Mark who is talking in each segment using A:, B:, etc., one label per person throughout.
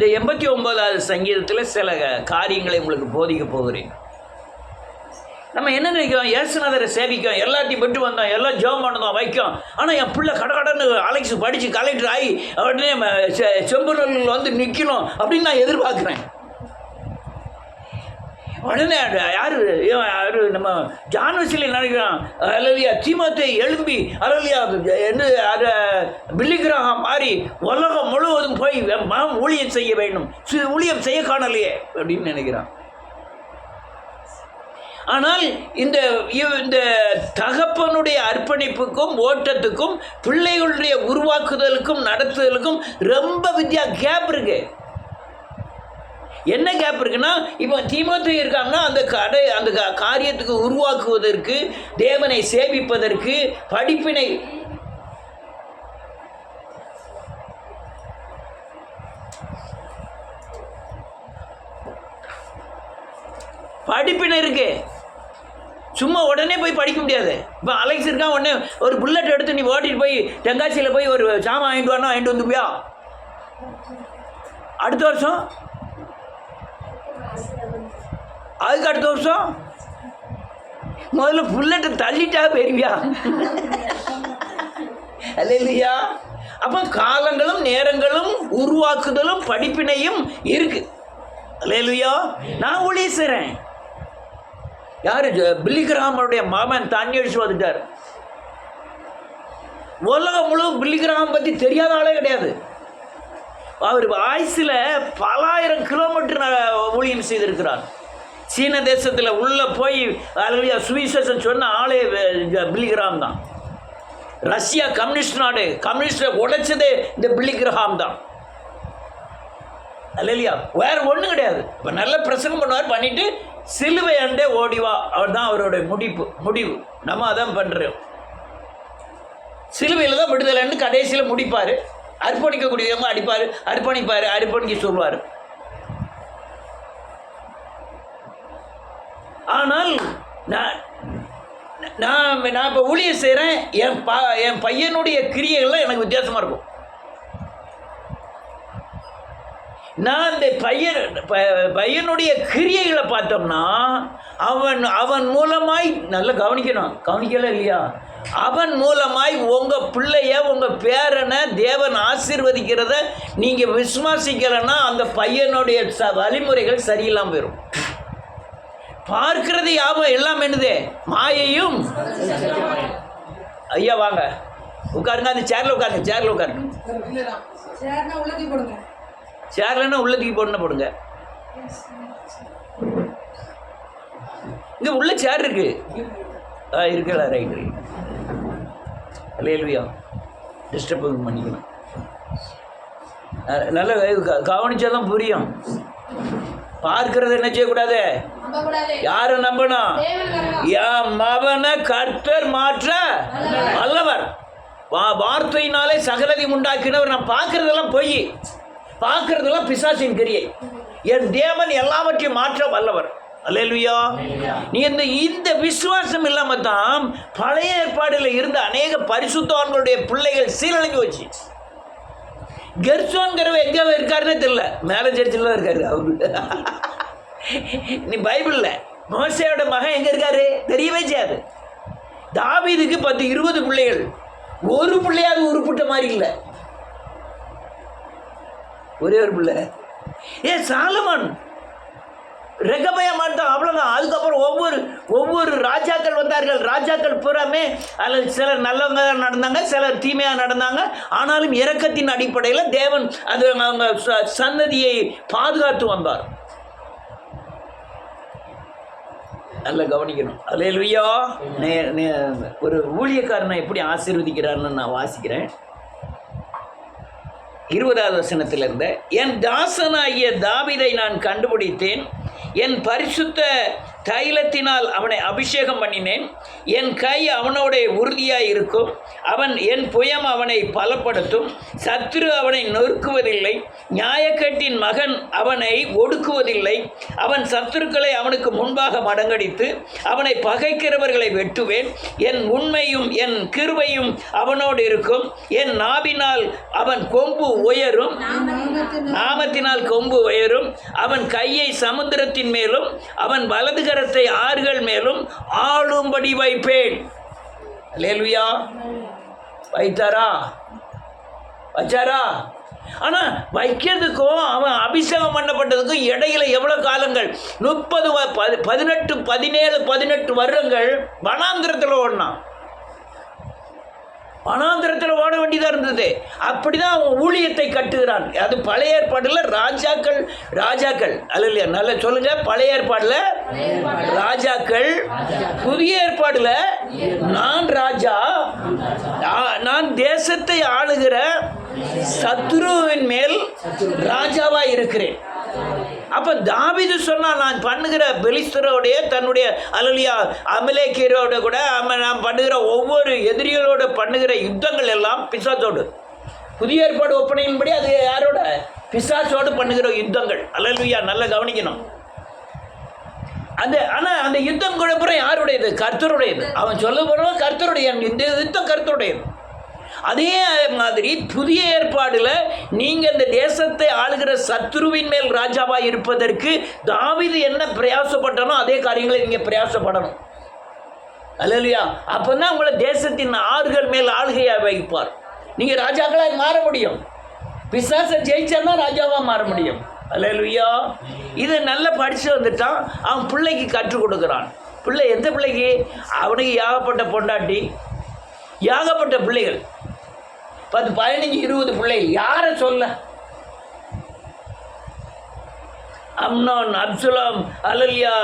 A: இந்த எண்பத்தி ஒன்பதாவது சங்கீதத்தில் சில காரியங்களை உங்களுக்கு போதிக்க போகிறேன். நம்ம என்ன நினைக்கிறோம்? இயேசுநாதரை சேவிக்கும் எல்லாத்தையும் பெற்று வந்தோம். எல்லாம் ஜோம் பண்ணதோம் வைக்கும் ஆனால் என் பிள்ளை கட கடன்னு அலெக்ஸ் படித்து கலெக்டர் ஆகி உடனே செம்பு வந்து நிற்கணும் அப்படின்னு நான் எதிர்பார்க்குறேன். உடனே யார்? யாரு யாரு? நம்ம ஜான்வசில நினைக்கிறான் அலலியா தீமத்தை எழும்பி அலலியா என்ன அதை பில்லிகிரகம் மாறி உலகம் முழுவதும் போய் மனம் ஊழியம் செய்ய வேண்டும். ஊழியம் செய்ய காணலையே அப்படின்னு நினைக்கிறான். ஆனால் இந்த இவ்- இந்த தகப்பனுடைய அர்ப்பணிப்புக்கும் ஓட்டத்துக்கும் பிள்ளைகளுடைய உருவாக்குதலுக்கும் நடத்துதலுக்கும் ரொம்ப வித்தியா கேப் இருக்குது என்ன கேப் இருக்குன்னா இப்போ தீமத்து இருக்காங்கன்னா அந்த கடை அந்த காரியத்துக்கு உருவாக்குவதற்கு தேவனை சேவிப்பதற்கு படிப்பினை படிப்பினை இருக்கு. சும்மா உடனே போய் படிக்க முடியாது. இப்போ அலெக்ஸ் இருக்கான் உடனே ஒரு புல்லட் எடுத்து நீ ஓட்டிட்டு போய் தெங்காசியில் போய் ஒரு சாமான் வாங்கிட்டு வரணும் வாங்கிட்டு வந்துப்பியா? அடுத்த வருஷம்? அதுக்கு அடுத்த வருஷம் முதல்ல புல்லட்டை தள்ளிட்டா பெரியவியா இல்லையா அப்போ காலங்களும் நேரங்களும் உருவாக்குதலும் படிப்பினையும் இருக்கு. இல்லையா நான் ஊழிய செய்கிறேன் யார் பில்லிகிராமனுடைய மாமன் தண்ணி அடிச்சு வந்துட்டார் உலகம் முழு பில்லிகிராமம் பற்றி தெரியாத ஆளே கிடையாது. அவர் ஆயுசில் பலாயிரம் கிலோமீட்டர் ஊழியம் செய்திருக்கிறார். சீன தேசத்தில் உள்ளே போய் அழகிய சுவிசேஷம் சொன்ன ஆளே பில்லிகிராம் தான். ரஷ்யா கம்யூனிஸ்ட் நாடு கம்யூனிஸ்டை உடைச்சதே இந்த பில்லிகிரஹாம் தான். இல்லையா வேற ஒன்றும் கிடையாது. இப்போ நல்ல பிரசங்கம் பண்ணுவார் பண்ணிட்டு சிலுவை அண்டே ஓடிவா அவர் தான் அவருடைய முடிப்பு முடிவு. நம்ம அதான் பண்ணுறோம் சிலுவையில் தான் விடுதலைன்னு கடைசியில் முடிப்பார். அர்ப்பணிக்கக்கூடியவங்க அடிப்பார் அர்ப்பணிப்பார் அர்ப்பணிக்க சொல்வார் ஆனால் நான் நான் நான் இப்போ ஊழியர் செய்கிறேன் என் ப என் பையனுடைய கிரியைகள்லாம் எனக்கு வித்தியாசமாக இருக்கும். நான் இந்த பையன் பையனுடைய கிரியைகளை பார்த்தோம்னா அவன் அவன் மூலமாய் நல்லா கவனிக்கணும் கவனிக்கல இல்லையா? அவன் மூலமாய் உங்கள் பிள்ளைய உங்கள் பேரனை தேவன் ஆசீர்வதிக்கிறத நீங்கள் விசுவாசிக்கலைன்னா அந்த பையனுடைய ச வழிமுறைகள் சரியில்லாமல் போயிடும் பார்க்கிறது யாவும் எல்லாம் என்னது? மாயையும். ஐயா வாங்க. உட்காருங்க அந்த சேரில் உட்காருங்க சேரில் உட்காருங்க. சேர்லன்னா உள்ளத்துக்கு போடணும் போடுங்க இங்கே உள்ள சேர் இருக்கு. ஆ இருக்குல்ல ரைட் ரைட் லேல்வியா டிஸ்டர்ப் பண்ணிக்கணும். நல்ல க- கவனிச்சா தான் புரியும். பார்க்கறது என்ன செய்யக்கூடாது?
B: நம்பக்கூடாது.
A: யாரை நம்பணும்? என் மவனை கர்த்தர் மாற்ற வல்லவர். வா வார்த்தையினாலே சகலதி உண்டாக்கினவர். நான் பார்க்கறதெல்லாம் பொய். பார்க்கறதெல்லாம் பிசாசின் கிரியை. என் தேவன் எல்லாவற்றையும் மாற்ற வல்லவர். அல்லேலுயா. நீ இந்த இந்த விசுவாசம் இல்லாம தான் பழைய ஏற்பாடில் இருந்த அநேக பரிசுத்தவான்களுடைய பிள்ளைகள் சீரழிஞ்சு வச்சு கெர்சோன்கிறவ எங்கே இருக்காருன்னே தெரியல. மேலே சர்ச்சில் தான் இருக்காரு அவரு. நீ பைபிளில். மோசையோட மகன் எங்கே இருக்காரு? தெரியவே செய்யாது. தாவீதுக்கு பத்து இருபது பிள்ளைகள். ஒரு பிள்ளையாவது உருப்பிட்ட மாதிரி இல்லை. ஒரே ஒரு பிள்ளை. ஏ சாலமன். ரெகபய மாட்டான் அவ்வளோதான் அதுக்கப்புறம் ஒவ்வொரு ஒவ்வொரு ராஜாக்கள் வந்தார்கள். ராஜாக்கள் பூராமே அதில் சிலர் நல்லவங்க நடந்தாங்க சிலர் தீமையாக நடந்தாங்க. ஆனாலும் இரக்கத்தின் அடிப்படையில் தேவன் அது அவங்க ச- சந்ததியை பாதுகாத்து வந்தார். நல்லா கவனிக்கணும். அலையலுயா நே ஒரு ஊழியக்காரனை எப்படி ஆசீர்வதிக்கிறார்னு நான் வாசிக்கிறேன். இருபதாவது வசனத்தில் இருந்த என் தாசனாகிய தாவீதை நான் கண்டுபிடித்தேன். என் பரிசுத்த தைலத்தினால் அவனை அபிஷேகம் பண்ணினேன். என் கை அவனோட உறுதியாய் இருக்கும். அவன் என் புயம் அவனை பலப்படுத்தும். சத்ரு அவனை நொறுக்குவதில்லை. நியாயக்கட்டின் மகன் அவனை ஒடுக்குவதில்லை. அவன் சத்துருக்களை அவனுக்கு முன்பாக மடங்கடித்து அவனை பகைக்கிறவர்களை வெட்டுவேன். என் உண்மையும் என் கிருவையும் அவனோடு இருக்கும். என் நாவினால் அவன் கொம்பு உயரும். நாமத்தினால் கொம்பு உயரும். அவன் கையை சமுத்திரத்தின் மேலும். அவன் வலது கரத்தை ஆறுகள் மேலும் ஆளும்படி வைப்பேன். லேல்வியா வைத்தாரா? வச்சாரா? ஆனா வைக்கிறதுக்கும் அவன் அபிஷேகம் பண்ணப்பட்டதுக்கும் இடையில எவ்வளவு காலங்கள்? முப்பது வ- பதி- பதினெட்டு பதினேழு பதினெட்டு வருடங்கள் வனாந்திரத்தில் ஓடினான். வனாந்திரத்தில் ஓட வேண்டியதாக இருந்தது. அப்படிதான் அவன் ஊழியத்தை கட்டுகிறான். அது பழைய ஏற்பாடுல ராஜாக்கள் ராஜாக்கள். அல்ல இல்லையா? நல்லா சொல்லுங்க. பழைய ஏற்பாடுல ராஜாக்கள். புதிய ஏற்பாடுல நான் ராஜா நான்- நான் தேசத்தை ஆளுகிற சத்ருவின் மேல் ராஜாவா இருக்கிறேன். அப்போ தாவிது சொன்னால் நான் பண்ணுகிற பெலிஸ்தரோடைய தன்னுடைய அலலியா அமலேக்கியரோட கூட அவன் நான் பண்ணுகிற ஒவ்வொரு எதிரிகளோட பண்ணுகிற யுத்தங்கள் எல்லாம் பிசாசோடு. புதிய ஏற்பாடு ஒப்பனையின்படி அது யாரோட? பிசாசோடு பண்ணுகிற யுத்தங்கள். அலலுயா நல்லா கவனிக்கணும். அந்த ஆனால் அந்த யுத்தம் கூட அப்புறம் யாருடையது? கர்த்தருடையது. அவன் சொல்ல போகிறவன் கர்த்தருடைய இந்த யுத்தம் கர்த்தருடையது. அதே மாதிரி புதிய ஏற்பாடில் நீங்கள் இந்த தேசத்தை ஆளுகிற சத்ருவின் மேல் ராஜாவாக இருப்பதற்கு தாவிது என்ன பிரயாசப்பட்டானோ அதே காரியங்களை நீங்கள் பிரயாசப்படணும். அல்லையா அப்பதான் உங்களை தேசத்தின் ஆறுகள் மேல் ஆளுகையாக வைப்பார். நீங்கள் ராஜாக்களாக மாற முடியும். பிசாசை ஜெயிச்சான்னா ராஜாவாக மாற முடியும். அல்லையா இது நல்லா படித்து வந்துட்டான். அவன் பிள்ளைக்கு கற்றுக் கொடுக்குறான். பிள்ளை எந்த பிள்ளைக்கு? அவனுக்கு ஏகப்பட்ட பொண்டாட்டி ஏகப்பட்ட பிள்ளைகள். பத்து பதினஞ்சு இருபது பிள்ளைகள். யாரை சொல்ல? அம்னான் அப்சுலாம் அலல்யா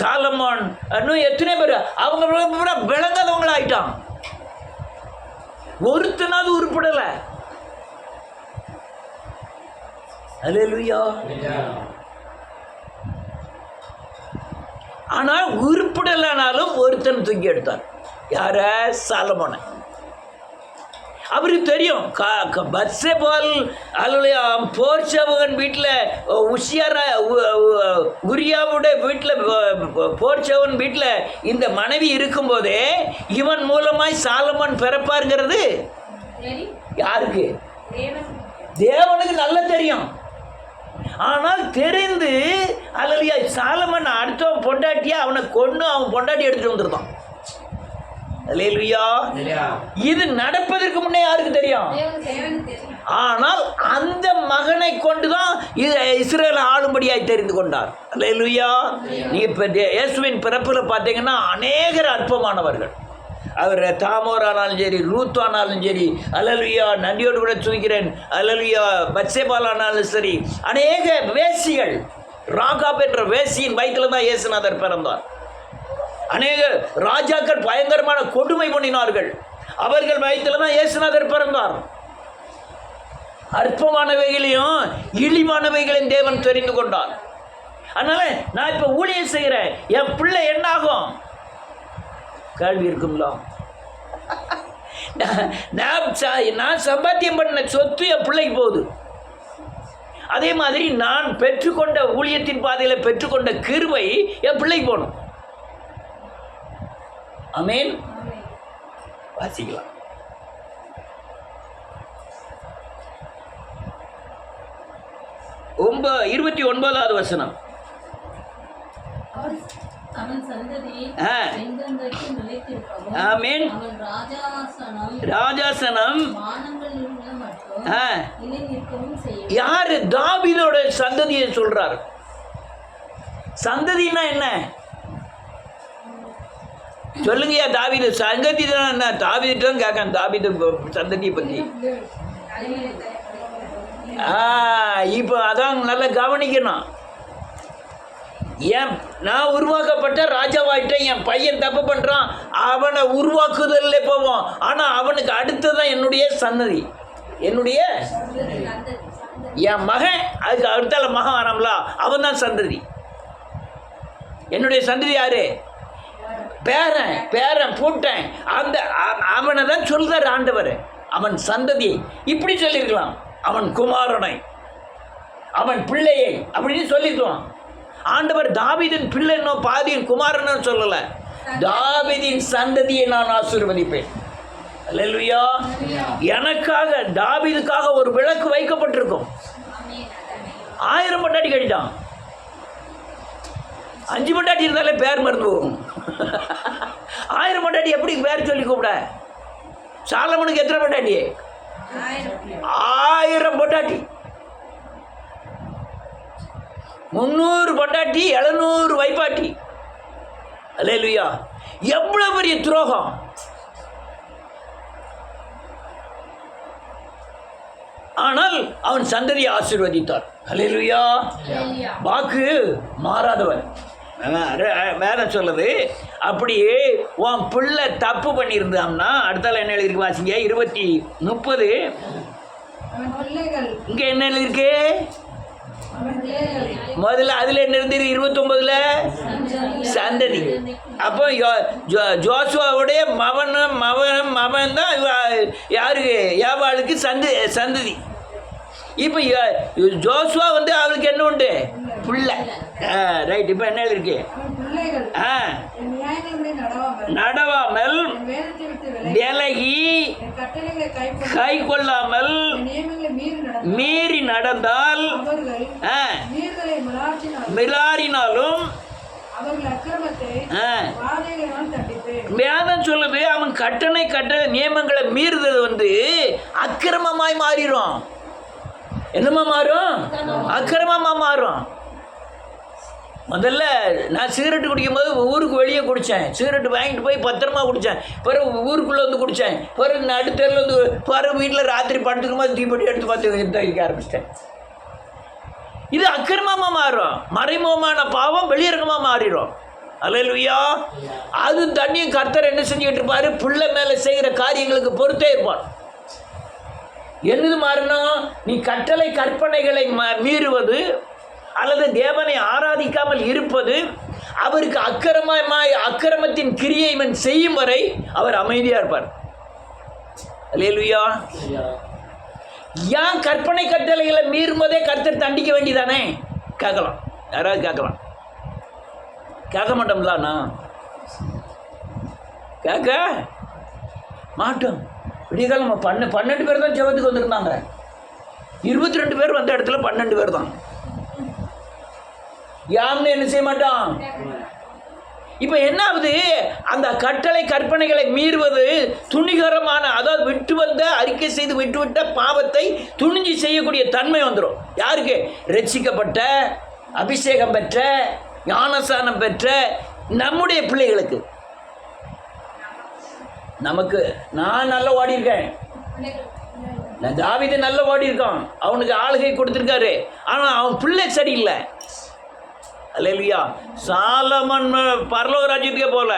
A: சாலமான் இன்னும் எத்தனை பேர்? அவங்க பூரா விளங்காதவங்கள ஆயிட்டான் ஒருத்தனாவது உருப்படலை. அலேலுயா. ஆனால் உருப்படலைனாலும் ஒருத்தன் தூக்கி எடுத்தான். யார? சாலமோனை. அவருக்கு தெரியும். பஸ்ஸே போல் அல்லது போர்ச்சவகன் வீட்டில் உஷியாரா உரியாவுடைய வீட்டில் போர்ச்சவன் வீட்டில் இந்த மனைவி இருக்கும்போதே இவன் மூலமாய் சாலமன் பிறப்பாருங்கிறது யாருக்கு?
B: தேவன்
A: தேவனுக்கு நல்லா தெரியும். ஆனால் தெரிந்து அல்லையா சாலமன் அடுத்தவன் பொண்டாட்டியா அவனை கொண்டு அவன் பொண்டாட்டி எடுத்துட்டு வந்துருந்தான் இது நடப்பதற்கு முன்னே யாருக்கு தெரியும்?
B: தேவன் தேவனுக்கு தெரியும்.
A: ஆனால் அந்த மகனை கொண்டுதான் இது இஸ்ரேலை ஆளும்படியாய் தெரிந்து கொண்டார். அல்லேலூயா நீங்க இப்போ இயேசுவின் பிறப்பில் பார்த்தீங்கன்னா அநேகர் அற்பமானவர்கள். அவர் தாமோர் ஆனாலும் சரி ரூத் ஆனாலும் சரி அலலுயா நன்றியோடு கூட துணிக்கிறேன் அலலுயா பச்சைபால் ஆனாலும் சரி அநேக வேசிகள். ராகாப் என்ற வேசியின் வயிற்றில் தான் இயேசுநாதர் பிறந்தார். அநேக ராஜாக்கள் பயங்கரமான கொடுமை பண்ணினார்கள். அவர்கள் மயத்தில் தான் இயேசுநாதர் பிறந்தார். அற்பமானவைகளையும் இழிவானவைகளையும் தேவன் தெரிந்து கொண்டார். அதனால நான் இப்போ ஊழியம் செய்கிறேன் என் பிள்ளை என்ன ஆகும் கேள்வி இருக்கும்ல. நான் நான் சம்பாத்தியம் பண்ண சொத்து என் பிள்ளைக்கு போகுது. அதே மாதிரி நான் பெற்றுக்கொண்ட ஊழியத்தின் பாதையில் பெற்றுக்கொண்ட கிருவை என் பிள்ளைக்கு போகணும். அமேன். வாசிக்கலாம். ஒன்ப இருபத்தி ஒன்பதாவது வசனம்.
C: ராஜாசனம்
A: யாரு தாவீதோட சந்ததியை சொல்றார்? சந்ததினா என்ன? சொல்லுங்கய்யா தாவிது சங்கதி தான் என்ன தாவீது தான் கேட்கேன் சந்ததியை பற்றி ஆ இப்போ அதான் நல்லா கவனிக்கணும். ஏன் நான் உருவாக்கப்பட்ட ராஜாவாயிட்டேன் என் பையன் தப்பு பண்ணுறான் அவனை உருவாக்குதல்ல போவோம். ஆனால் அவனுக்கு அடுத்ததான் என்னுடைய சன்னதி என்னுடைய என் மகன் அதுக்கு அடுத்தால மகன் வராங்களா அவன் தான் சந்ததி. என்னுடைய சந்ததி யாரு? பேரன் பேரன் பூட்டன். அந்த அவனை தான் சொல்கிறார் ஆண்டவர். அவன் சந்ததியை. இப்படி சொல்லியிருக்கலாம். அவன் குமாரனை. அவன் பிள்ளையை. அப்படின்னு சொல்லிக்கலாம் ஆண்டவர் தாவிதின் பிள்ளைனோ பாதியின் குமாரனோ சொல்லலை. தாவிதின் சந்ததியை நான் ஆசீர்வதிப்பேன். அல்லேலூயா. எனக்காக தாவிதுக்காக ஒரு விளக்கு வைக்கப்பட்டிருக்கும். ஆயிரம் பொண்டாட்டி கட்டிட்டான். அஞ்சு பொண்டாட்டி இருந்தாலே பேர் மறந்து போகும். ஆயிரம் பொண்டாட்டி எப்படி பேர் சொல்லி கூப்பிட? சாலமனுக்கு எத்தனை பொண்டாட்டி? ஆயிரம் பொண்டாட்டி. முந்நூறு பொண்டாட்டி எழுநூறு வைப்பாட்டி. அல்லேலூயா. எவ்வளவு பெரிய துரோகம்? ஆனால் அவன் சந்ததியை ஆசீர்வதித்தார். அல்லேலூயா. வாக்கு மாறாதவன். வேதம் சொல்லுது. அப்படியே உன் பிள்ளை தப்பு பண்ணியிருந்தான்னா அடுத்தால என்ன எழுதிருக்கு வாசிங்க? இருபத்தி முப்பது. இங்கே என்ன
D: பிள்ளைகள்.
A: முதல்ல அதில் என்ன இருந்தது? இருபத்தொம்பதுல? சந்ததி. அப்போ ஜோசுவாவுடைய மவன் மவன் மவன் தான் யாருக்கு? ஏவாளுக்கு சந்த சந்ததி. இப்போ ஜோசுவா வந்து அவளுக்கு என்ன உண்டு? புள்ள. ஆ ரைட் இப்போ என்ன
D: பிள்ளைகள்
A: ஆ.
D: நடவாமல் விலகி
A: கை கொள்ளாமல்
D: மீறி நடந்தால்
A: மிலாரினாலும் வேதம் சொல்லுது அவன் கட்டணை கட்ட நியமங்களை மீறுறது வந்து அக்கிரமமாய் மாறிடும். என்னமா மாறும். அக்கிரமமா மாறும். முதல்ல நான் சிகரெட்டு குடிக்கும்போது ஊருக்கு வெளியே குடித்தேன் சிகரெட்டு வாங்கிட்டு போய் பத்திரமா குடித்தேன் பிறகு ஊருக்குள்ளே வந்து குடித்தேன் பிறகு நடுத்தரில் வந்து பிறகு வீட்டில் ராத்திரி படுத்துக்கும் போது தீப்பெட்டி எடுத்து பார்த்து யுத்தம் ஆரம்பிச்சிட்டேன். இது அக்கிரமமாக மாறும். மறைமுகமான பாவம் வெளியரங்கமாக மாறிடும். அல்லேலூயா. அது தண்ணியும் கர்த்தர் என்ன செஞ்சுக்கிட்டு இருப்பாரு? பிள்ளை மேலே செய்கிற காரியங்களுக்கு பொறுத்தே இருப்பான். என்னது மாறணும் நீ கட்டளை கற்பனைகளை ம- மீறுவது அல்லது தேவனை ஆராதிக்காமல் இருப்பது அவருக்கு அக்கிரமமாய் அக்கிரமத்தின் கிரியை இவன் செய்யும் வரை அவர் அமைதியாக இருப்பார். அல்லேலூயா. ஏன் கற்பனை கட்டளைகளை மீறும்போதே கர்த்தர் தண்டிக்க வேண்டியதானே? கேட்கலாம். யாராவது கேட்கலாம்? கேட்க மாட்டோம்லாண்ணா. கேட்க? மாட்டோம். விடியகாலம் பண்ண பன்னெண்டு பேர் தான் ஜெபத்துக்கு வந்திருந்தாங்க. இருபத்தி ரெண்டு பேர் வந்த இடத்துல பன்னெண்டு பேர் தான். யாருன்னு என்ன செய்ய மாட்டான்? இப்போ என்ன ஆகுது அந்த கட்டளை கற்பனைகளை மீறுவது துணிகரமான அதாவது விட்டு வந்த அறிக்கை செய்து விட்டுவிட்ட பாவத்தை துணிஞ்சு செய்யக்கூடிய தன்மை வந்துடும் யாருக்கு? ரட்சிக்கப்பட்ட அபிஷேகம் பெற்ற ஞானசானம் பெற்ற நம்முடைய பிள்ளைகளுக்கு. நமக்கு நான் நல்லா ஓடியிருக்கேன். நான் தாவிது நல்ல ஓடி இருக்கான் அவனுக்கு ஆளுகை கொடுத்துருக்காரு. ஆனால் அவன் பிள்ளை சரியில்லை. அல்லேலூயா. சாலமன் பரலோக ராஜ்யத்துக்கே போல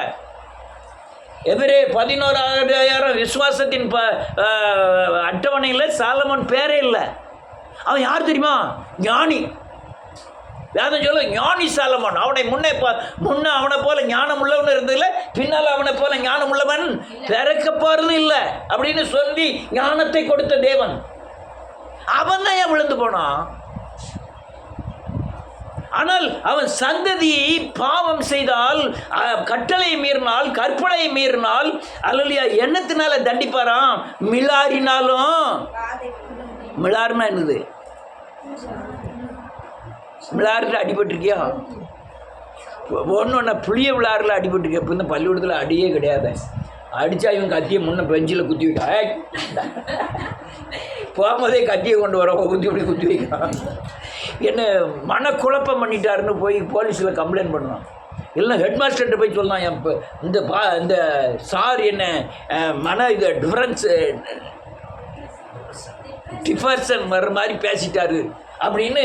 A: எதிரே பதினோராயிரம் விசுவாசத்தின் ப அட்டவணையில் சாலமன் பேரே இல்லை. அவன் யார் தெரியுமா? ஞானி. வேதம் சொல்ல ஞானி சாலமன். அவனை முன்னே முன்னே அவனை போல ஞானம் உள்ளவன் இருந்ததில்ல பின்னால் அவனை போல ஞானம் உள்ளவன் பிறக்க போறது இல்லை அப்படின்னு சொல்லி ஞானத்தை கொடுத்த தேவன். அவன் தான் ஏன் விழுந்து போனான்? ஆனால் அவன் சந்ததியை பாவம் செய்தால் கட்டளை மீறினால் கற்பனை மீறினால் அல்லையா எண்ணத்தினால தண்டிப்பாராம்? மிளாரினாலும் மிளார்னா என்னது? மிளாரில் அடிபட்டிருக்கியா? ஒன்று ஒன்று புளிய விளாறில் அடிபட்டிருக்கேன் இப்போ இந்த பள்ளிக்கூடத்தில் அடியே கிடையாது. அடித்தா இவன் கத்தியை முன்ன பெஞ்சில் குத்தி வைக்கா. போகும்போதே கத்தியை கொண்டு வர குத்தி இப்படி குத்தி வைக்கிறான் என்ன மனக்குழப்பம் பண்ணிட்டாருன்னு போய் போலீஸில் கம்ப்ளைண்ட் பண்ணான் இல்லை ஹெட் மாஸ்டர்கிட்ட போய் சொல்லலாம் என் இப்போ இந்த பா இந்த சார் என்ன மன இது டிஃப்ரென்ஸு டிஃபர்சன் வர்ற மாதிரி பேசிட்டாரு. அப்படின்னு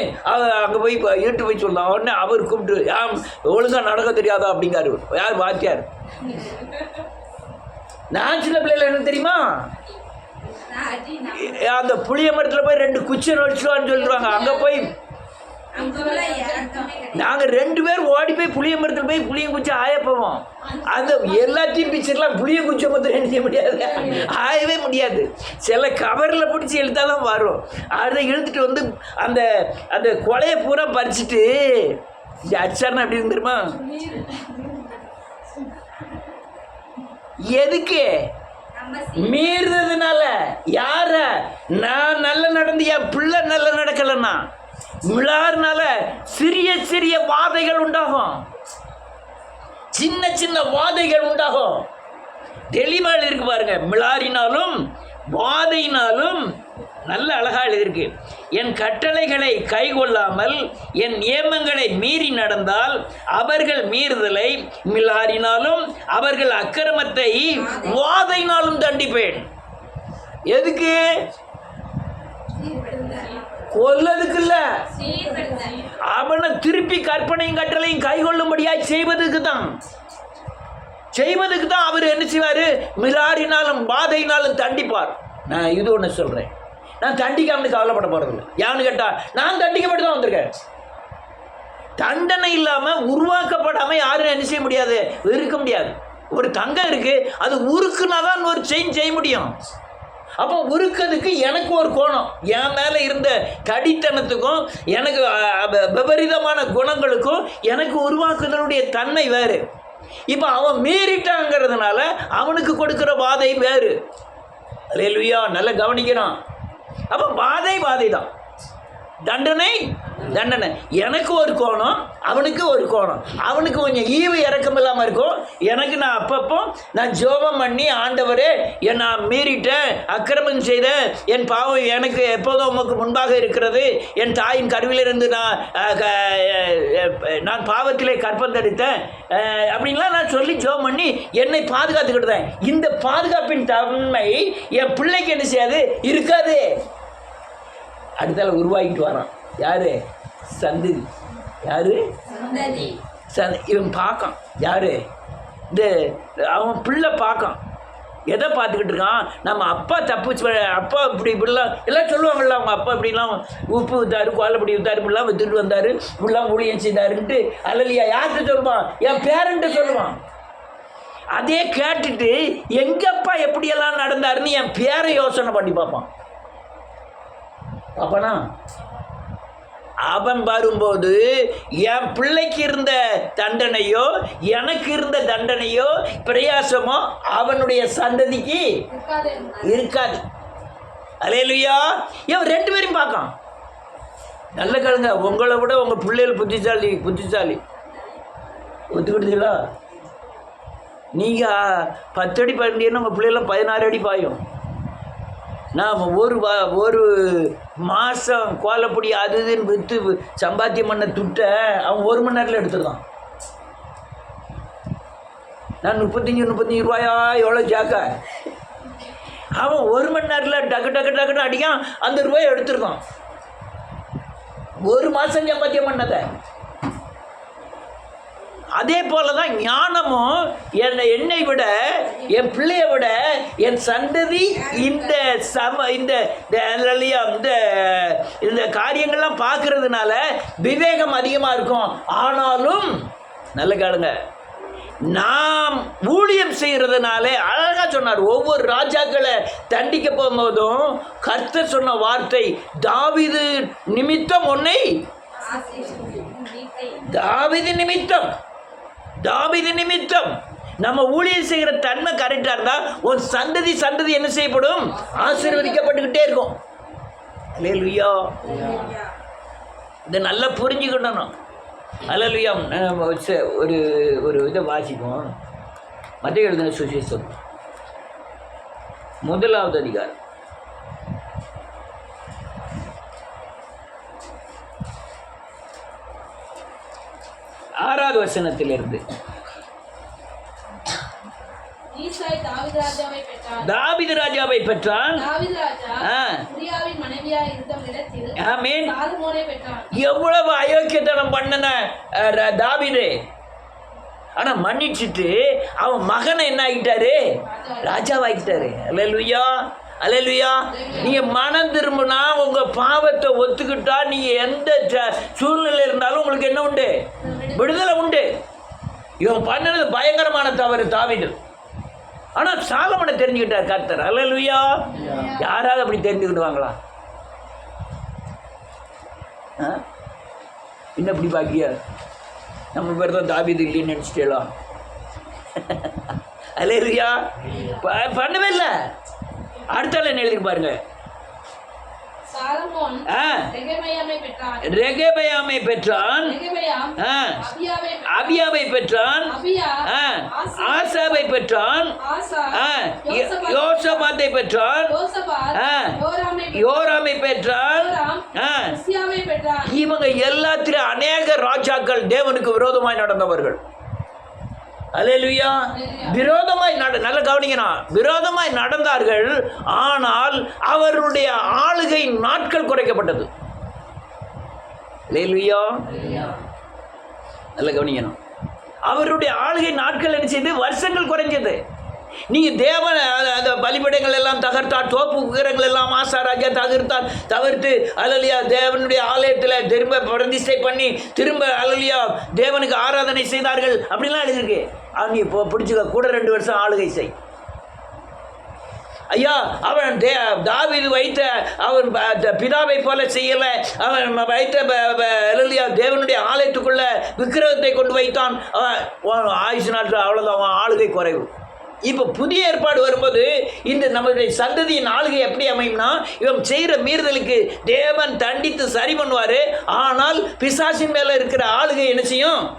A: அங்கே போய் இப்போ இருட்டு போய் சொல்லலாம் உடனே அவர் கூப்பிட்டு யாம் ஒழுங்காக நடக்க தெரியாதா அப்படிங்காரு. யார் வாத்தியார்? நான் சின்ன பிள்ளைல என்ன தெரியுமா? அந்த புளிய மரத்தில் போய் ரெண்டு குச்சி நொழிச்சுவான்னு சொல்லிடுவாங்க. அங்கே போய் நாங்கள் ரெண்டு பேரும் ஓடி போய் புளிய மரத்தில் போய் புளியங்குச்சி ஆய போவோம். அந்த எல்லாத்தையும் பிச்சிடலாம் புளியங்குச்சி மொத்தம் என்ன செய்ய முடியாது. ஆயவே முடியாது. சில கவரில் பிடிச்சி இழுத்தால் தான் வரும். அதை இழுத்துட்டு வந்து அந்த அந்த கொலையை பூரா பறிச்சுட்டு இந்த அச்சாரணம் எப்படி எதுக்கு?
B: நம்ம
A: மீறுறதுனால யார? நான் நல்ல நடந்து என் பிள்ளை நல்ல நடக்கலன்னா. மிளாறுனால சிறிய சிறிய வாதைகள் உண்டாகும். சின்ன சின்ன வாதைகள் உண்டாகும். தெளிவாக இருக்கு பாருங்க. மிளாறினாலும் வாதையினாலும் நல்ல அழகாக எழுதியிருக்கு. என் கட்டளைகளை கைகொள்ளாமல் என் நியமங்களை மீறி நடந்தால் அவர்கள் மீறுதலை மிளாறினாலும் அவர்கள் அக்கிரமத்தை வாதையினாலும் தண்டிப்பேன். எதுக்கு? கொல்லதுக்கு இல்ல அவனை திருப்பி கற்பனையும் கட்டளையும் கைகொள்ளும்படியாய் செய்வதுக்கு தான் செய்வதுக்கு தான் அவர் என்ன செய்வார்? மிலாரினாலும் பாதையினாலும் தண்டிப்பார். நான் இது ஒன்று சொல்கிறேன் நான் தண்டிக்காமல் கவலைப்பட போகிறதில்ல யான்னு கேட்டா நான் தண்டிக்கப்பட்டு தான் வந்திருக்கேன். தண்டனை இல்லாமல் உருவாக்கப்படாமல் யாரும் என்ன செய்ய முடியாது? இருக்க முடியாது. ஒரு தங்கம் இருக்குது அது உருக்குனா தான் ஒரு செயின் செய்ய முடியும். அப்போ உருக்கிறதுக்கு எனக்கு ஒரு கோணம். என் மேலே இருந்த கடித்தனத்துக்கும் எனக்கு விபரீதமான குணங்களுக்கும் எனக்கு உருவாக்குதலுடைய தன்மை வேறு. இப்போ அவன் மீறிட்டாங்கிறதுனால அவனுக்கு கொடுக்குற பாதை வேறு. அல்லேலூயா நல்லா கவனிக்கிறான் அப்போ பாதை பாதை தான் தண்டனை தண்டனை. எனக்கு ஒரு கோணம் அவனுக்கு ஒரு கோணம். அவனுக்கு கொஞ்சம் ஈவு இறக்கம் இல்லாமல் இருக்கும். எனக்கு நான் அப்பப்போ நான் ஜோபம் பண்ணி ஆண்டவரே என் நான் மீறிட்டேன் அக்கிரமம் செய்தேன் என் பாவம் எனக்கு எப்போதும் உமக்கு முன்பாக இருக்கிறது. என் தாயின் கருவிலிருந்து நான் நான் பாவத்திலே கற்பந்தடித்தேன் அப்படின்லாம் நான் சொல்லி ஜோபம் பண்ணி என்னை பாதுகாத்துக்கிட்டு இந்த பாதுகாப்பின் தன்மை என் பிள்ளைக்கு என்ன செய்யாது? இருக்காது. அடுத்தால உருவாக்கிட்டு வரான். யாரு? சந்ததி யாரு? சந்த இவன் பார்க்கான். யாரு? இந்த அவன் பிள்ளை பார்க்கான். எதை பார்த்துக்கிட்டு இருக்கான்? நம்ம அப்பா தப்பு அப்பா இப்படி இப்படிலாம் எல்லாம் சொல்லுவாங்கல்ல அவங்க அப்பா இப்படிலாம் உப்பு வித்தாரு கோலப்படி வித்தாரு இப்படிலாம் வித்துட்டு வந்தார் இப்படிலாம் ஊழியம் செய்தாருன்ட்டு அல்லையா யார்கிட்ட சொல்லுவான்? என் பேரண்ட்ட சொல்லுவான். அதே கேட்டுட்டு எங்கப்பா எப்படியெல்லாம் நடந்தாருன்னு என் பேரை யோசனை பண்ணி பார்ப்பான். அப்பனா? அவன் வரும்போது என் பிள்ளைக்கு இருந்த தண்டனையோ எனக்கு இருந்த தண்டனையோ பிரயாசமோ அவனுடைய சந்ததிக்கு
B: இருக்காது
A: அலையலுயா இவன் ரெண்டு பேரையும் பார்க்கான்? நல்ல கழுங்க உங்களை விட உங்கள் பிள்ளைகள் புத்திசாலி புத்திசாலி. ஒத்துக்கிட்டீங்களா? நீங்கள் பத்தடி பன்னெண்டு உங்கள் பிள்ளைலாம் பதினாறு அடி பாயும். நான் ஒரு வா ஒரு மாதம் கோலப்பொடி அது இதுன்னு விற்று சம்பாத்தியம் பண்ண துட்டை அவன் ஒரு மணி நேரத்தில் எடுத்துருக்கான் நான் முப்பத்தஞ்சு முப்பத்தஞ்சு ரூபாயா எவ்வளோ ஜாக்க அவன் ஒரு மணி நேரத்தில் டக்கு டக்கு டக்குன்னு அடிக்கான் அந்த ரூபாயை எடுத்துருக்கான் ஒரு மாதம் சம்பாத்தியம் பண்ணதை. அதே போல தான் ஞானமும் என்னை என்னை விட என் பிள்ளைய விட என் சந்ததி இந்த சம இந்த இந்த இந்த காரியங்கள்லாம் பார்க்கறதுனால விவேகம் அதிகமாக இருக்கும். ஆனாலும் நல்ல கேளுங்க நாம் ஊழியம் செய்கிறதுனாலே அழகாக சொன்னார் ஒவ்வொரு ராஜாக்களை தண்டிக்க போகும்போதும் கர்த்தர் சொன்ன வார்த்தை தாவீது நிமித்தம் உன்னை தாவிது நிமித்தம். தாவிது நிமித்தம். நம்ம ஊழியர் செய்கிற தன்மை கரெக்டாக இருந்தால் உன் சந்ததி சந்ததி என்ன செய்யப்படும்? ஆசீர்வதிக்கப்பட்டுக்கிட்டே இருக்கும். அல்லேலூயா இதை நல்லா புரிஞ்சுக்கிடணும் அல்லேலூயா நம்ம ஒரு ஒரு இதை வாசிப்போம். மத்திய எழுதின சுசேஷம் முதலாவது அதிகாரம். ஆறாவது வசனத்திலிருந்து.
C: தாவீது ராஜாவை பெற்றான்.
A: எவ்வளவு அயோக்கியத்தனம் பண்ணன தாவீது. ஆனா மன்னிச்சுட்டு அவன் மகனை என்ன ஆகிட்டாரு ராஜாவாகிட்டாரு அல்லேலூயா. அல்லேலூயா நீங்க மனம் திரும்பினா உங்க பாவத்தை ஒத்துக்கிட்டா நீங்க எந்த சூழ்நிலை இருந்தாலும் உங்களுக்கு என்ன உண்டு? விடுதலை உண்டு. இவன் பண்ணது பயங்கரமான தவறு தாவிடு ஆனால் சாலமனை தெரிஞ்சுக்கிட்டார் கர்த்தர். அல்லேலூயா யாராவது அப்படி தெரிஞ்சுக்கிடுவாங்களா? ஆ? என்ன இப்படி பாக்கியா? நம்ம பேர் தான் தாவிது இல்லைன்னு நினச்சிட்டேலாம் அல்லேலூயா பண்ணவே இல்லை. அடுத்த ஆள் என்ன எழுதி பாருங்க.
C: ரெகெபெயாமை பெற்றான். அபியாவை பெற்றான்.
A: ஆசாவை பெற்றான். யோசபாத்தை பெற்றான்.
C: யோராமை பெற்றான்.
A: இவங்க எல்லாத்திலும் அநேக ராஜாக்கள் தேவனுக்கு விரோதமாய் நடந்தவர்கள். அலையலுயா விரோதமாய் நட நல்ல கவனிங்கண்ணா. விரோதமாய் நடந்தார்கள் ஆனால் அவருடைய ஆளுகை நாட்கள் குறைக்கப்பட்டது. அலையலுயா நல்ல கவனிங்கண்ணா. அவருடைய ஆளுகை நாட்கள் என்ன செய்து? வருஷங்கள் குறைஞ்சது. நீங்கள் தேவன் அந்த- அந்த எல்லாம் தகர்த்தார் தோப்பு உக்கிரங்கள் எல்லாம் ஆசாராஜா தகர்த்தார் தவிர்த்து அலலியா தேவனுடைய ஆலயத்தில் திரும்ப பிரதிஷ்டை பண்ணி திரும்ப அலலியா தேவனுக்கு ஆராதனை செய்தார்கள். அப்படிலாம் எழுதியிருக்கு. அவங்க இப்போ பிடிச்சிக்க கூட ரெண்டு வருஷம் ஆளுகை செய். ஐயா அவன் தே தாவிது வைத்த அவன் பிதாவை போல செய்யலை. அவன் வைத்த அலலியா தேவனுடைய ஆலயத்துக்குள்ள விக்கிரகத்தை கொண்டு வைத்தான். அவன் ஆயுஷ் நாட்டில் அவ்வளோதான் அவன் ஆளுகை குறைவு. இப்போ புதிய ஏற்பாடு வரும்போது இந்த நம்மளுடைய சந்ததியின் ஆளுகை எப்படி அமையும்னா இவன் செய்கிற மீறுதலுக்கு தேவன் தண்டித்து சரி பண்ணுவார். ஆனால் பிசாசின் மேலே இருக்கிற ஆளுகை என்ன செய்யும்?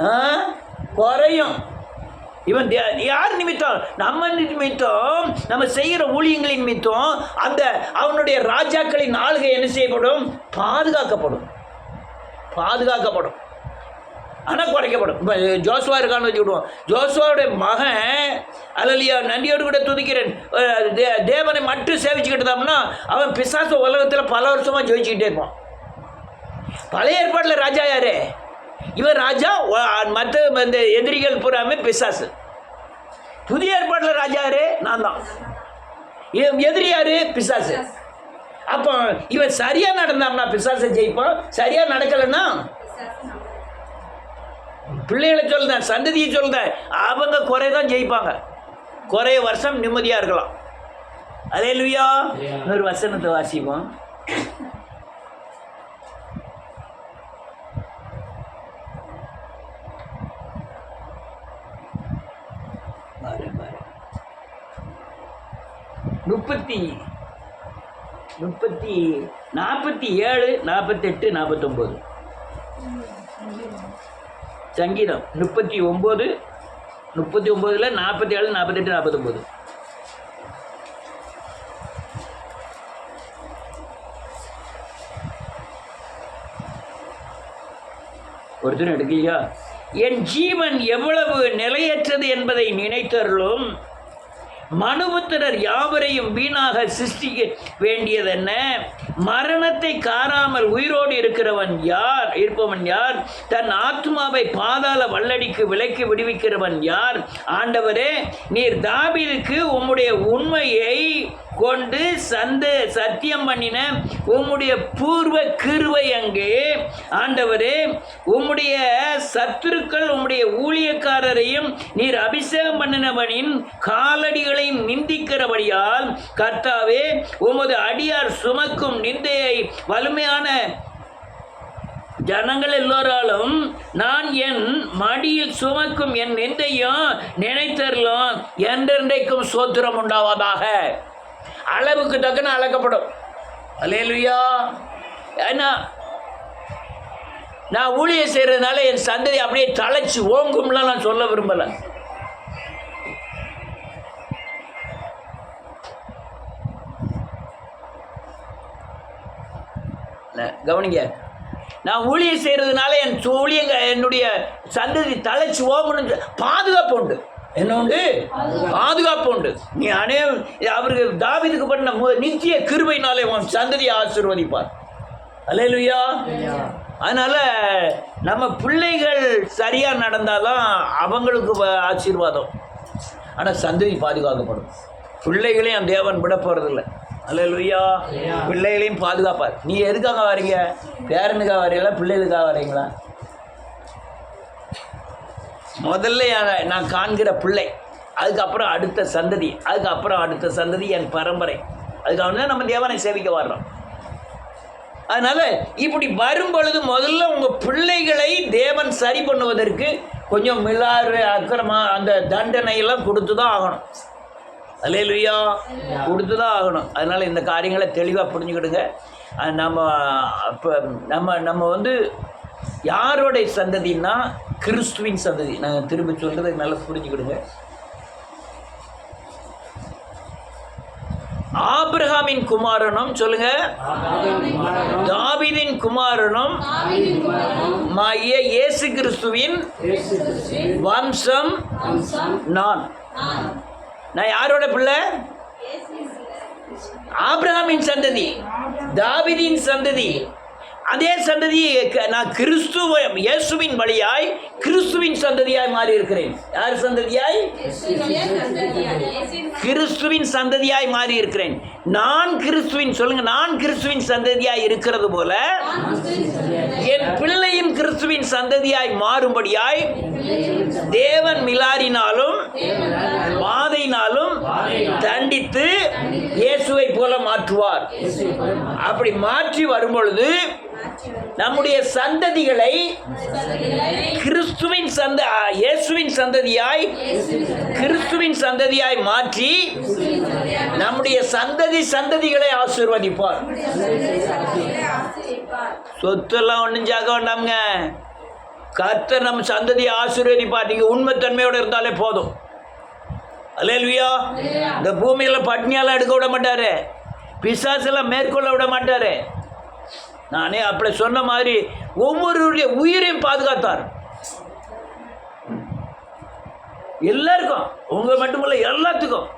A: ஆ? குறையும். இவன் யார் நிமித்தம்? நம்ம நிமித்தம் நம்ம செய்கிற ஊழியங்களின் நிமித்தம் அந்த அவனுடைய ராஜாக்களின் ஆளுகை என்ன செய்யப்படும்? பாதுகாக்கப்படும். பாதுகாக்கப்படும். ஆனால் குறைக்கப்படும். இப்போ ஜோஸ்வா இருக்கான்னு வச்சுக்கிடுவோம் ஜோஸ்வாவுடைய மகன் அலலியா நன்றியோடு கூட துதிக்கிறேன். தே- தேவனை மட்டும் சேவிச்சுக்கிட்டோம்னா அவன் பிசாசு உலகத்தில் பல வருஷமாக ஜெயிச்சுக்கிட்டே இருப்பான். பழைய ஏற்பாட்டில் ராஜா யாரு? இவன் ராஜா மற்ற இந்த எதிரிகள் பூராமே பிசாசு. புதிய ஏற்பாட்டில் ராஜா யாரு? நான் தான். இவன் எதிரி யாரு? பிசாசு. அப்போ இவன் சரியாக நடந்தான்னா பிசாசை ஜெயிப்பான். சரியாக நடக்கலைன்னா பிள்ளைகளை சொல்லுதேன் சந்ததியை சொல்லுதேன் அவங்க குறை தான் ஜெயிப்பாங்க. குறைய வருஷம் நிம்மதியாக இருக்கலாம். அதே லுயா இன்னொரு வசனத்தை வாசிப்போம். முப்பத்தி முப்பத்தி நாற்பத்தி ஏழு நாற்பத்தெட்டு நாற்பத்தொம்போது. சங்கீதம் முப்பத்தி ஒம்பது முப்பத்தி ஒம்போதில் நாற்பத்தி ஏழு நாற்பத்தெட்டு நாற்பத்தொம்போது. ஒருத்தர் எடுக்கலையா? என் ஜீவன் எவ்வளவு நிலையற்றது என்பதை நினைத்தருளும். மனுபுத்திரர் யாவரையும் வீணாக சிருஷ்டிக்க வேண்டியதென்ன? மரணத்தை காராமல் உயிரோடு இருக்கிறவன் யார்? இருப்பவன் யார்? தன் ஆத்மாவை பாதாள வல்லடிக்கு விலைக்கு விடுவிக்கிறவன் யார்? ஆண்டவரே நீர் தாபீதுக்கு உம்முடைய உண்மையை கொண்டு சந்த சத்தியம் பண்ணின உம்முடைய பூர்வ கிருவை அங்கே. ஆண்டவரே உம்முடைய சத்துருக்கள் உம்முடைய ஊழியக்காரரையும் நீர் அபிஷேகம் பண்ணினவனின் காலடிகளையும் நிந்திக்கிறபடியால் கர்த்தாவே உமது அடியார் சுமக்கும் நிந்தையை வலிமையான ஜனங்கள் எல்லோராலும் நான் என் மடியில் சுமக்கும் என் நிந்தையும் நினைத்தரலும். என்றென்றைக்கும் சோத்திரம் உண்டாவதாக. அளவுக்கு தக்கன அளக்கப்படும். அலையலுயா ஏன்னா நான் ஊழியர் செய்கிறதுனால என் சந்ததி அப்படியே தலைச்சு ஓங்கும்லாம் நான் சொல்ல விரும்பலை. கவனிங்க. நான் ஊழியம் செய்கிறதுனால என் ஊழியங்க என்னுடைய சந்ததி தலைச்சு சொ- பாதுகாப்பு உண்டு. என்ன உண்டு? பாதுகாப்பு. உண்டு. நீ அனே அவருக்கு தாவீதுக்கு பண்ண நித்திய கிருபையினாலே உன் சந்ததியை ஆசீர்வதிப்பார். அல்லேலூயா. அதனால நம்ம பிள்ளைகள் சரியா நடந்தாதான் அவங்களுக்கு ஆசீர்வாதம். ஆனால் சந்ததி பாதுகாக்கப்படும். பிள்ளைகளையும் தேவன் விட போகிறதில்ல அல்லேலூயா. பிள்ளைகளையும் பாதுகாப்பார். நீ எதுக்காக வரீங்க? பேரனுக்காக வரீங்களா? பிள்ளைகளுக்காக வரீங்களா? முதல்ல நான் காண்கிற பிள்ளை அதுக்கப்புறம் அடுத்த சந்ததி அதுக்கப்புறம் அடுத்த சந்ததி என் பரம்பரை. அதுக்காக தான் நம்ம தேவனை சேவிக்க வர்றோம் அதனால் இப்படி வரும் பொழுது முதல்ல உங்கள் பிள்ளைகளை தேவன் சரி பண்ணுவதற்கு கொஞ்சம் மிளாறு அக்கிரமா அந்த தண்டனையெல்லாம் கொடுத்து தான் ஆகணும். அல்லேலுயா கொடுத்து தான் ஆகணும். அதனால் இந்த காரியங்களை தெளிவாக புரிஞ்சுக்கிடுங்க. நம்ம இப்போ நம்ம நம்ம வந்து யாரோடைய சந்ததின்னா கிறிஸ்துவின் சந்ததி. நான் திரும்ப சொல்கிறத நல்லா புரிஞ்சுக்கிடுங்க. ஆபிரகாமின் குமாரனும் சொல்லுங்க. தாவீதின் குமாரனும் மாகிய இயேசு கிறிஸ்துவின் வம்சம் நான். நான் யாரோட பிள்ளை? ஆபிரகாமின் சந்ததி தாவீதின் சந்ததி. அதே சந்ததி க- நான் கிறிஸ்துவ இயேசுவின் வழியாய் கிறிஸ்துவின் சந்ததியாய் மாறி இருக்கிறேன் யார் சந்ததியாய்? கிறிஸ்துவின் சந்ததியாய் மாறி இருக்கிறேன் நான் கிறிஸ்துவின் சொல்லுங்க நான் கிறிஸ்துவின் சந்ததியாய் இருக்கிறது போல என் பிள்ளையும் கிறிஸ்துவின் சந்ததியாய் மாறும்படியாய் தேவன் மிலாரினாலும் பாதையினாலும் தண்டித்து இயேசுவை போல மாற்றுவார். அப்படி மாற்றி வரும்பொழுது நம்முடைய சந்ததிகளை கிறிஸ்துவின் சந்த இயேசுவின் சந்ததியாய் கிறிஸ்துவின் சந்ததியாய் மாற்றி நம்முடைய சந்ததி சந்ததிகளை ஆசீர்வதிப்பார். சொத்தெல்லாம் ஒன்றும் ஜாக வேண்டாமுங்க. கர்த்தர் நம்ம சந்ததியை ஆசீர்வதிப்பார். நீங்கள் உண்மைத்தன்மையோடு இருந்தாலே போதும். அலேல்வியா இந்த பூமியில் பட்னியால் எடுக்க விட மாட்டாரு. பிசாசெல்லாம் மேற்கொள்ள விட மாட்டாரு. நானே அப்படி சொன்ன மாதிரி ஒவ்வொருடைய உயிரையும் பாதுகாத்தார். எல்லாருக்கும். உங்க மட்டுமல்ல எல்லாத்துக்கும்.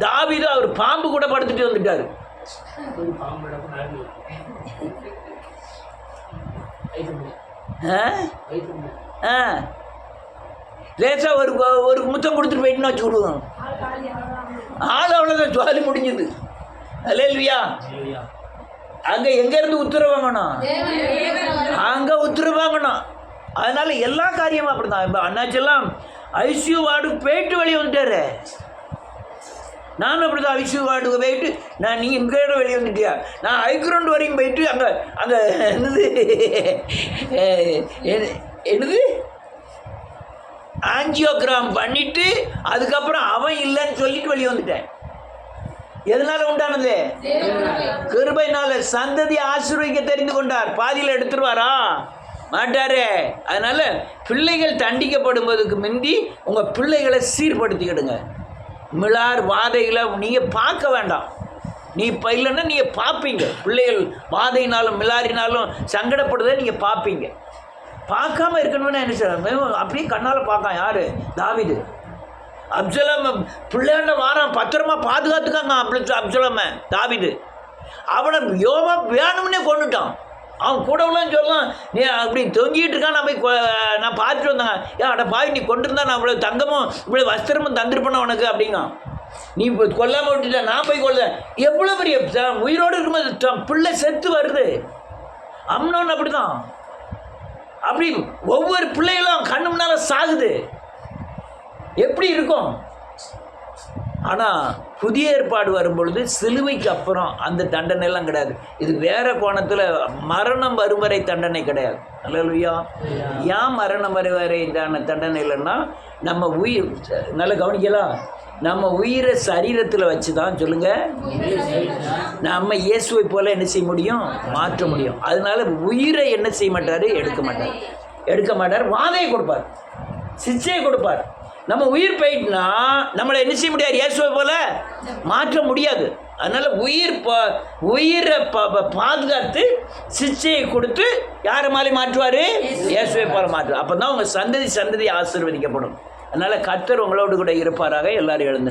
A: தாவிதோ அவர் பாம்பு கூட படுத்துட்டு வந்துட்டாரு. ஆ? ஆ. லேசா ஒரு ஒரு முத்தம் கொடுத்துட்டு போயிட்டுன்னு வச்சு விடுவோம் ஆள் அவ்வளோதான் ஜுவாலி முடிஞ்சது. அலேல்வியா அங்கே எங்கேருந்து உத்தரவு வாங்கணும்? அங்கே உத்தரவு வாங்கணும். அதனால எல்லா காரியமும் அப்படிதான். இப்போ அண்ணாச்செல்லாம் ஐசியூ வார்டு போயிட்டு வழி வந்துட்டாரு. நானும் அப்படி தான் ஐசியூ வார்டுக்கு போயிட்டு நான் நீ இங்கே வெளியே வந்துட்டியா? நான் ஐக்ரௌண்ட் வரைக்கும் போயிட்டு அங்கே அங்கே என்னது? என்ன- என்னது? ஆஞ்சியோகிராம் பண்ணிவிட்டு அதுக்கப்புறம் அவன் இல்லைன்னு சொல்லிட்டு வெளியே வந்துட்டேன். எதனால உண்டானது? கிருபைனால சந்ததி ஆசீர்வதிக்க தெரிந்து கொண்டார். பாதியில் எடுத்துருவாரா? மாட்டாரே. அதனால பிள்ளைகள் தண்டிக்கப்படும்போதுக்கு முந்தி உங்கள் பிள்ளைகளை சீர்படுத்திக்கிடுங்க. மிளார் வாதைகளை நீங்கள் பார்க்க வேண்டாம். நீ இப்போ இல்லைன்னா நீங்கள் பார்ப்பீங்க. பிள்ளைகள் வாதையினாலும் மிளாரினாலும் சங்கடப்படுறதை நீங்கள் பார்ப்பீங்க. பார்க்காம இருக்கணும்னு என்ன செய்யறேன் அப்படியே கண்ணால் பார்க்கான் யார்? தாவிது. அப்சலம் பிள்ளையாண்ட வாரம் பத்திரமா பாதுகாத்துக்காங்க அப்ச அப்சலம தாவிது. அவனை யோகா வேணும்னே கொண்டுட்டான் அவன் கூட உள்ளன்னு சொல்லலாம் நீ அப்படி தொங்கிட்டு இருக்கான் நான் போய் நான் பார்த்துட்டு வந்தாங்க ஏன் அட பாய் நீ கொண்டு இருந்தா நான் இவ்வளோ தங்கமும் இவ்வளோ வஸ்திரமும் தந்திருப்பேன் உனக்கு? அப்படிங்க நீ இப்போ கொல்லாமல் விட்டுட்ட நான் போய் கொல்ல எவ்வளோ பெரிய உயிரோடு இருக்கும்போது பிள்ளை செத்து வருது. அம்னோன்னு அப்படிதான் அப்படி ஒவ்வொரு பிள்ளைகளும் கண்ணு முன்னால் சாகுது. எப்படி இருக்கும்? ஆனால் புதிய ஏற்பாடு வரும்பொழுது சிலுவைக்கு அப்புறம் அந்த தண்டனை எல்லாம் கிடையாது. இது வேற கோணத்தில் மரணம் வரும் வரை தண்டனை கிடையாது. அல்லையா ஏன் மரணம் வரை வரை தண்டனை இல்லைன்னா நம்ம உயிர் நல்லா கவனிக்கலாம் நம்ம உயிரை சரீரத்தில் வச்சு தான் சொல்லுங்கள் நம்ம இயேசுவை போல் என்ன செய்ய முடியும்? மாற்ற முடியும். அதனால உயிரை என்ன செய்ய மாட்டார்? எடுக்க மாட்டார். எடுக்க மாட்டார். வாதையை கொடுப்பார். சிச்சையை கொடுப்பார். நம்ம உயிர் போயிட்டுனா நம்மளை என்ன செய்ய முடியாது? இயேசுவை போல மாற்ற முடியாது. அதனால உயிர் பா உயிரை பாதுகாத்து சிச்சையை கொடுத்து யாரை மாதிரி மாற்றுவார்? இயேசுவை. போல மாற்றுவார். அப்போ தான் உங்கள் சந்ததி சந்ததி ஆசீர்வதிக்கப்படும். அதனால கர்த்தர் உங்களோடு கூட இருப்பாராக. எல்லாரும் எழுந்து